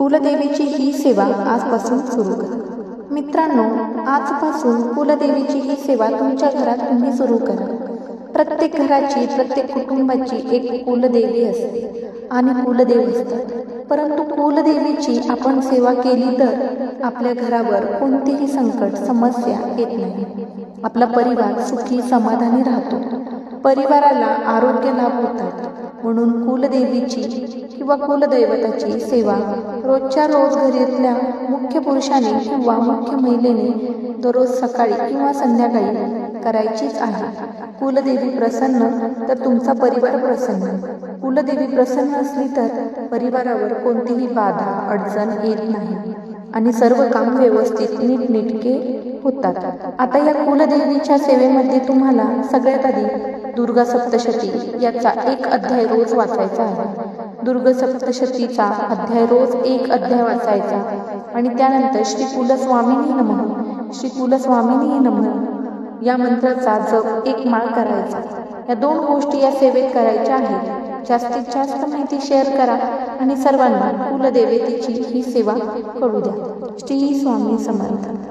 कुलदेवीची ही सेवा आजपासून सुरू करा. मित्रांनो आजपासून कुलदेवीची ही सेवा तुमच्या घरात तुम्ही सुरू करा. प्रत्येक घराची प्रत्येक कुटुंबाची एक कुलदेवी असते आणि कुलदेव असतात. परंतु कुलदेवीची आपण सेवा केली तर आपल्या घरावर कोणतेही संकट समस्या येत नाही. आपला परिवार सुखी समाधानी राहतो. परिवाराला आरोग्य लाभ होतात. म्हणून कुलदेवीची किंवा कुलदैवताची सेवा रोजच्या रोज घरातल्या मुख्य पुरुषाने किंवा मुख्य महिलेने दररोज सकाळी किंवा संध्याकाळी करायचीच आहे. कुलदेवी प्रसन्न तर तुमचा परिवार प्रसन्न. कुलदेवी प्रसन्न असली तर परिवारावर कोणतीही बाधा अडचण येत नाही. आणि सर्व काम व्यवस्थित नीटनेटके होतात. आता या कुलदेवीच्या सेवेमध्ये तुम्हाला सगळ्यात आधी दुर्गा सप्तशती याचा एक अध्याय रोज वाचायचा आहे. दुर्ग सप्तशतीचा अध्याय रोज एक अध्याय वाचायचा. आणि त्यानंतर श्री कुलस्वामिनी नमः. श्री कुलस्वामिनी नमः. या मंत्राचा जप एक माळ करायचा. या दोन गोष्टी या सेवेत करायच्या आहेत. जास्तीत जास्त माहिती शेअर करा आणि सर्वांना कुलदेवतेची ही सेवा करू द्या. श्री स्वामी समर्थ.